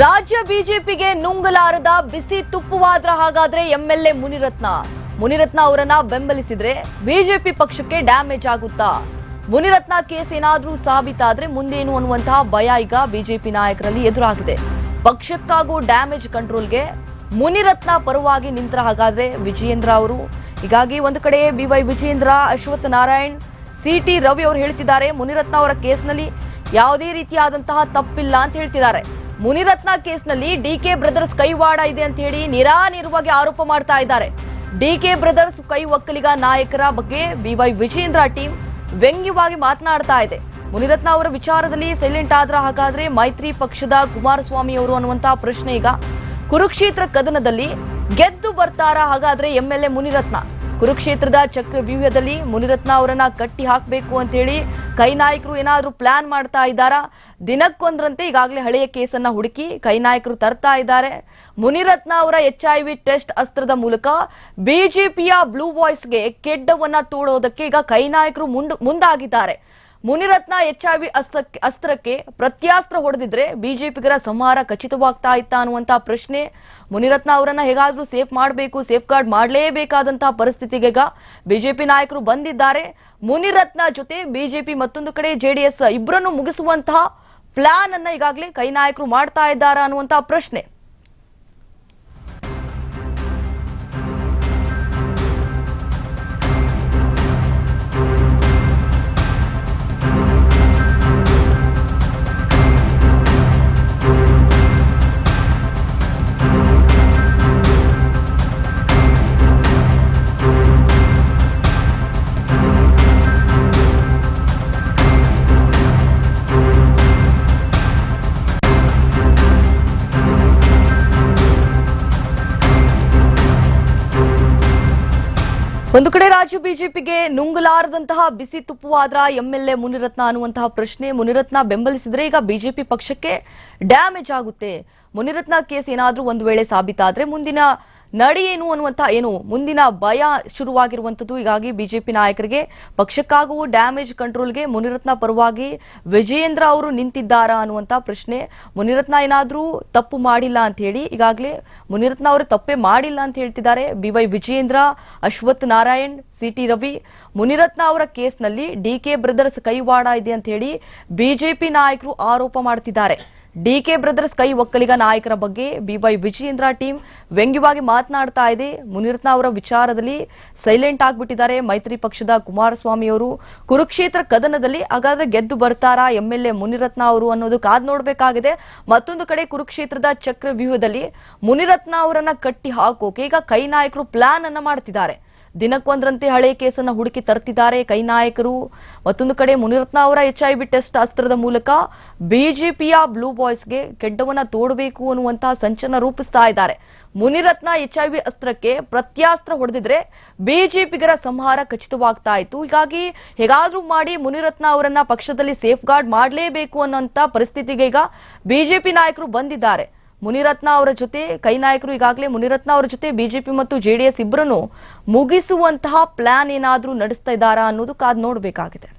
ರಾಜ್ಯ ಬಿಜೆಪಿಗೆ ನುಂಗಲಾರದ ಬಿಸಿ ತುಪ್ಪವಾದ್ರ ಹಾಗಾದ್ರೆ ಎಂಎಲ್ಎ ಮುನಿರತ್ನ. ಮುನಿರತ್ನ ಅವರನ್ನ ಬೆಂಬಲಿಸಿದ್ರೆ ಬಿಜೆಪಿ ಪಕ್ಷಕ್ಕೆ ಡ್ಯಾಮೇಜ್ ಆಗುತ್ತಾ? ಮುನಿರತ್ನ ಕೇಸ್ ಏನಾದ್ರೂ ಸಾಬೀತಾದ್ರೆ ಮುಂದೇನು ಅನ್ನುವಂತಹ ಭಯ ಈಗ ಬಿಜೆಪಿ ನಾಯಕರಲ್ಲಿ ಎದುರಾಗಿದೆ. ಪಕ್ಷಕ್ಕಾಗೂ ಡ್ಯಾಮೇಜ್ ಕಂಟ್ರೋಲ್ಗೆ ಮುನಿರತ್ನ ಪರವಾಗಿ ನಿಂತರ ಹಾಗಾದ್ರೆ ವಿಜಯೇಂದ್ರ ಅವರು. ಹೀಗಾಗಿ ಒಂದು ಕಡೆ B Y Vijayendra, Ashwath Narayan, C T Ravi ಅವರು ಹೇಳ್ತಿದ್ದಾರೆ ಮುನಿರತ್ನ ಅವರ ಕೇಸ್ನಲ್ಲಿ ಯಾವುದೇ ರೀತಿಯಾದಂತಹ ತಪ್ಪಿಲ್ಲ ಅಂತ ಹೇಳ್ತಿದ್ದಾರೆ. ಮುನಿರತ್ನ ಕೇಸ್ನಲ್ಲಿ ಡಿ ಕೆ ಬ್ರದರ್ಸ್ ಕೈವಾಡ ಇದೆ ಅಂತ ಹೇಳಿ ನಿರಾನಿರ್ವಾಗಿ ಆರೋಪ ಮಾಡ್ತಾ ಇದ್ದಾರೆ. ಡಿ ಕೆ ಬ್ರದರ್ಸ್ ಕೈ ಒಕ್ಕಲಿಗ ನಾಯಕರ ಬಗ್ಗೆ ಬಿ ವೈ ವಿಜೇಂದ್ರ ಟೀಮ್ ವ್ಯಂಗ್ಯವಾಗಿ ಮಾತನಾಡ್ತಾ ಇದೆ. ಮುನಿರತ್ನ ಅವರ ವಿಚಾರದಲ್ಲಿ ಸೈಲೆಂಟ್ ಆದ್ರ ಹಾಗಾದ್ರೆ ಮೈತ್ರಿ ಪಕ್ಷದ ಕುಮಾರಸ್ವಾಮಿ ಅವರು ಅನ್ನುವಂತಹ ಪ್ರಶ್ನೆ ಈಗ. ಕುರುಕ್ಷೇತ್ರ ಕದನದಲ್ಲಿ ಗೆದ್ದು ಬರ್ತಾರ ಹಾಗಾದ್ರೆ ಎಂಎಲ್ಎ ಮುನಿರತ್ನ. ಕುರುಕ್ಷೇತ್ರದ ಚಕ್ರವ್ಯೂಹದಲ್ಲಿ ಮುನಿರತ್ನ ಅವರನ್ನ ಕಟ್ಟಿ ಹಾಕಬೇಕು ಅಂತ ಹೇಳಿ ಕೈ ನಾಯಕರು ಏನಾದರೂ ಪ್ಲಾನ್ ಮಾಡ್ತಾ ಇದ್ದಾರಾ? ದಿನಕ್ಕೊಂದ್ರಂತೆ ಈಗಾಗಲೇ ಹಳೆಯ ಕೇಸನ್ನ ಹುಡುಕಿ ಕೈ ನಾಯಕರು ತರ್ತಾ ಇದ್ದಾರೆ. ಮುನಿರತ್ನ ಅವರ ಎಚ್ ಐ ವಿ ಟೆಸ್ಟ್ ಅಸ್ತ್ರದ ಮೂಲಕ ಬಿಜೆಪಿಯ ಬ್ಲೂ ವಾಯ್ಸ್ಗೆ ಕೆಡ್ಡವನ್ನ ತೋಡೋದಕ್ಕೆ ಈಗ ಕೈ ನಾಯಕರು ಮುಂದ್ ಮುಂದಾಗಿದ್ದಾರೆ. ಮುನಿರತ್ನ ಎಚ್ ಐ ವಿ ಅಸ್ತ್ರಕ್ಕೆ ಪ್ರತ್ಯಾಸ್ತ್ರ ಹೊಡೆದಿದ್ರೆ ಬಿಜೆಪಿಗರ ಸಂಹಾರ ಖಚಿತವಾಗ್ತಾ ಇತ್ತ ಅನ್ನುವಂತಹ ಪ್ರಶ್ನೆ. ಮುನಿರತ್ನ ಅವರನ್ನ ಹೇಗಾದ್ರೂ ಸೇಫ್ ಮಾಡಬೇಕು, ಸೇಫ್ ಗಾರ್ಡ್ ಮಾಡಲೇಬೇಕಾದಂತಹ ಪರಿಸ್ಥಿತಿಗೆ ಬಿಜೆಪಿ ನಾಯಕರು ಬಂದಿದ್ದಾರೆ. ಮುನಿರತ್ನ ಜೊತೆ ಬಿಜೆಪಿ ಮತ್ತೊಂದು ಕಡೆ ಜೆಡಿಎಸ್ ಇಬ್ಬರನ್ನು ಮುಗಿಸುವಂತಹ ಪ್ಲಾನ್ ಅನ್ನ ಈಗಾಗಲೇ ಕೈ ನಾಯಕರು ಮಾಡ್ತಾ ಇದ್ದಾರಾ ಅನ್ನುವಂತಹ ಪ್ರಶ್ನೆ. ಒಂದು ಕಡೆ ರಾಜ್ಯ ಬಿಜೆಪಿಗೆ ನುಂಗಲಾರದಂತಹ ಬಿಸಿ ತುಪ್ಪವಾದ್ರ ಎಂಎಲ್ಎ ಮುನಿರತ್ನ ಅನ್ನುವಂತಹ ಪ್ರಶ್ನೆ. ಮುನಿರತ್ನ ಬೆಂಬಲಿಸಿದ್ರೆ ಈಗ ಬಿಜೆಪಿ ಪಕ್ಷಕ್ಕೆ ಡ್ಯಾಮೇಜ್ ಆಗುತ್ತೆ. ಮುನಿರತ್ನ ಕೇಸ್ ಏನಾದರೂ ಒಂದು ವೇಳೆ ಸಾಬೀತಾದ್ರೆ ಮುಂದಿನ ನಡೆ ಏನು ಅನ್ನುವಂತಹ ಏನು ಮುಂದಿನ ಭಯ ಶುರುವಾಗಿರುವಂತದ್ದು ಹೀಗಾಗಿ ಬಿಜೆಪಿ ನಾಯಕರಿಗೆ. ಪಕ್ಷಕ್ಕಾಗುವ ಡ್ಯಾಮೇಜ್ ಕಂಟ್ರೋಲ್ಗೆ ಮುನಿರತ್ನ ಪರವಾಗಿ ವಿಜಯೇಂದ್ರ ಅವರು ನಿಂತಿದ್ದಾರಾ ಅನ್ನುವಂಥ ಪ್ರಶ್ನೆ. ಮುನಿರತ್ನ ಏನಾದರೂ ತಪ್ಪು ಮಾಡಿಲ್ಲ ಅಂತ ಹೇಳಿ, ಈಗಾಗಲೇ ಮುನಿರತ್ನ ಅವರು ತಪ್ಪೇ ಮಾಡಿಲ್ಲ ಅಂತ ಹೇಳ್ತಿದ್ದಾರೆ. B Y Vijayendra, Ashwath Narayan, C T Ravi. Muniratna ಅವರ ಕೇಸ್ನಲ್ಲಿ ಡಿ ಕೆ ಬ್ರದರ್ಸ್ ಕೈವಾಡ ಇದೆ ಅಂತ ಹೇಳಿ ಬಿಜೆಪಿ ನಾಯಕರು ಆರೋಪ ಮಾಡ್ತಿದ್ದಾರೆ. ಡಿ ಕೆ ಬ್ರದರ್ಸ್ ಕೈ ಒಕ್ಕಲಿಗ ನಾಯಕರ ಬಗ್ಗೆ ಬಿವೈ ವಿಜಯೇಂದ್ರ ಟೀಮ್ ವ್ಯಂಗ್ಯವಾಗಿ ಮಾತನಾಡ್ತಾ ಇದೆ. ಮುನಿರತ್ನ ಅವರ ವಿಚಾರದಲ್ಲಿ ಸೈಲೆಂಟ್ ಆಗಿಬಿಟ್ಟಿದ್ದಾರೆ. ಮೈತ್ರಿ ಪಕ್ಷದ ಕುಮಾರಸ್ವಾಮಿ ಅವರು ಕುರುಕ್ಷೇತ್ರ ಕದನದಲ್ಲಿ ಹಾಗಾದ್ರೆ ಗೆದ್ದು ಬರ್ತಾರಾ ಎಂಎಲ್ಎ ಮುನಿರತ್ನ ಅವರು ಅನ್ನೋದು ಕಾದ್ ನೋಡಬೇಕಾಗಿದೆ. ಮತ್ತೊಂದು ಕಡೆ ಕುರುಕ್ಷೇತ್ರದ ಚಕ್ರವ್ಯೂಹದಲ್ಲಿ ಮುನಿರತ್ನ ಅವರನ್ನ ಕಟ್ಟಿ ಹಾಕೋಕೆ ಈಗ ಕೈ ನಾಯಕರು ಪ್ಲಾನ್ ಅನ್ನ ಮಾಡ್ತಿದ್ದಾರೆ. ದಿನಕ್ಕೊಂದರಂತೆ ಹಳೆ ಕೇಸನ್ನು ಹುಡುಕಿ ತರ್ತಿದ್ದಾರೆ ಕೈ ನಾಯಕರು. ಮತ್ತೊಂದು ಕಡೆ ಮುನಿರತ್ನ ಅವರ ಎಚ್ ಐ ವಿ ಟೆಸ್ಟ್ ಅಸ್ತ್ರದ ಮೂಲಕ ಬಿಜೆಪಿಯ ಬ್ಲೂ ಬಾಯ್ಸ್ಗೆ ಕೆಡ್ಡವನ ತೋಡಬೇಕು ಅನ್ನುವಂತಹ ಸಂಚನ ರೂಪಿಸ್ತಾ ಇದ್ದಾರೆ. ಮುನಿರತ್ನ ಎಚ್ ಐ ವಿ ಅಸ್ತ್ರಕ್ಕೆ ಪ್ರತ್ಯಾಸ್ತ್ರ ಹೊಡೆದಿದ್ರೆ ಬಿಜೆಪಿಗರ ಸಂಹಾರ ಖಚಿತವಾಗ್ತಾ ಇತ್ತು. ಹೀಗಾಗಿ ಹೇಗಾದ್ರೂ ಮಾಡಿ ಮುನಿರತ್ನ ಅವರನ್ನ ಪಕ್ಷದಲ್ಲಿ ಸೇಫ್ ಗಾರ್ಡ್ ಮಾಡಲೇಬೇಕು ಅನ್ನೋಂತ ಪರಿಸ್ಥಿತಿಗೆ ಈಗ ಬಿಜೆಪಿ ನಾಯಕರು ಬಂದಿದ್ದಾರೆ. ಮುನಿರತ್ನ ಅವರ ಜೊತೆ, ಕೈ ನಾಯಕರು ಈಗಾಗಲೇ ಮುನಿರತ್ನ ಅವರ ಜೊತೆ, ಬಿಜೆಪಿ ಮತ್ತು ಜೆಡಿಎಸ್ ಇಬ್ಬರನ್ನು ಮುಗಿಸುವಂತಹ ಪ್ಲಾನ್ ಏನಾದರೂ ನಡೆಸ್ತಾ ಇದ್ದಾರಾ ಅನ್ನೋದು ಕಾದ್ ನೋಡಬೇಕಾಗಿದೆ.